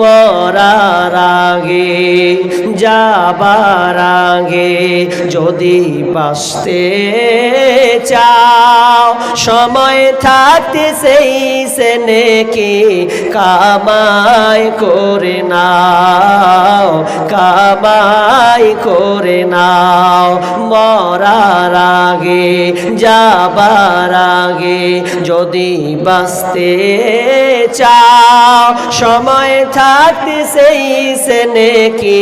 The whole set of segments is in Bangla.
মরার আগে যাবার আগে যদি বাঁচতে চাও, সময় থাকতে সেই সেনে কি কামাই করে নাও, কামাই করে নাও। মরার আগে, যাবার আগে যদি বাঁচতে চাও, সময় থাকতে সেই সেনে কি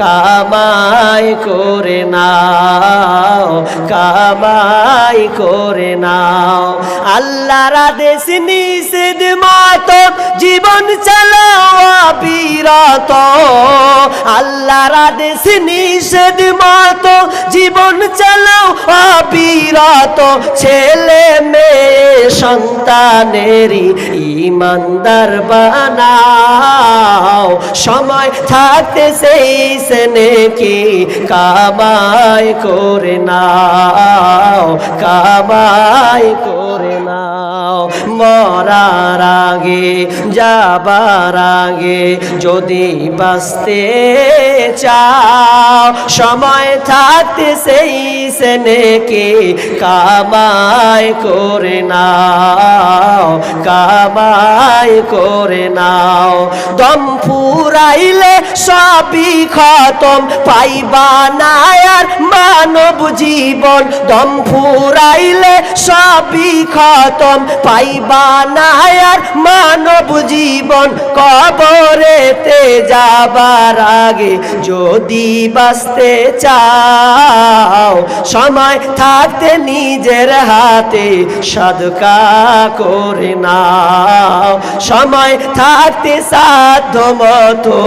কামাই করে নাও, কামাই করে নাও। আল্লাহর আদেশ নিষেধ মতো, জীবন চালাওয়া বিরত আল্লাহর আদেশ নিষেধ মতো, জীবন চালাও অবিরত। ছেলে সন্তানেরই ইমানদার বানাও। সময় থাকতে সেই সেনে কি কামাই করে নাও কামাই করে নাও। মরার আগে, যাবার আগে যদি বাঁচতে চাও, সময় থাকতে সেই সেনে নেকি কামাই করে নাও, কামাই করে নাও। দম ফুরাইলে সবই খতম, পাইবা না আর মানব জীবন দম ফুরাইলে সবই খতম। পাইবা না আর মানব জীবন, কবরেতে যাবার আগে যদি বাঁচতে চাও, সময় থাকতে নিজের হাতে সাধকা করে নাও। সময় থাকতে সাধ্য মতো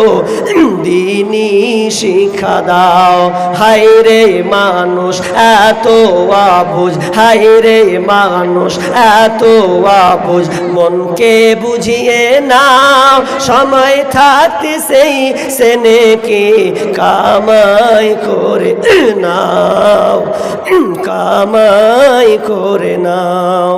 দিনী শিক্ষা দাও। হাই রে মানুষ, এত আবুজ হাই রে মানুষ, এত আবুজ মনকে বুঝিয়ে নাও, সময় থাকতে সেই সেনেকে কামাই করে নাও, কামাই করে নাও।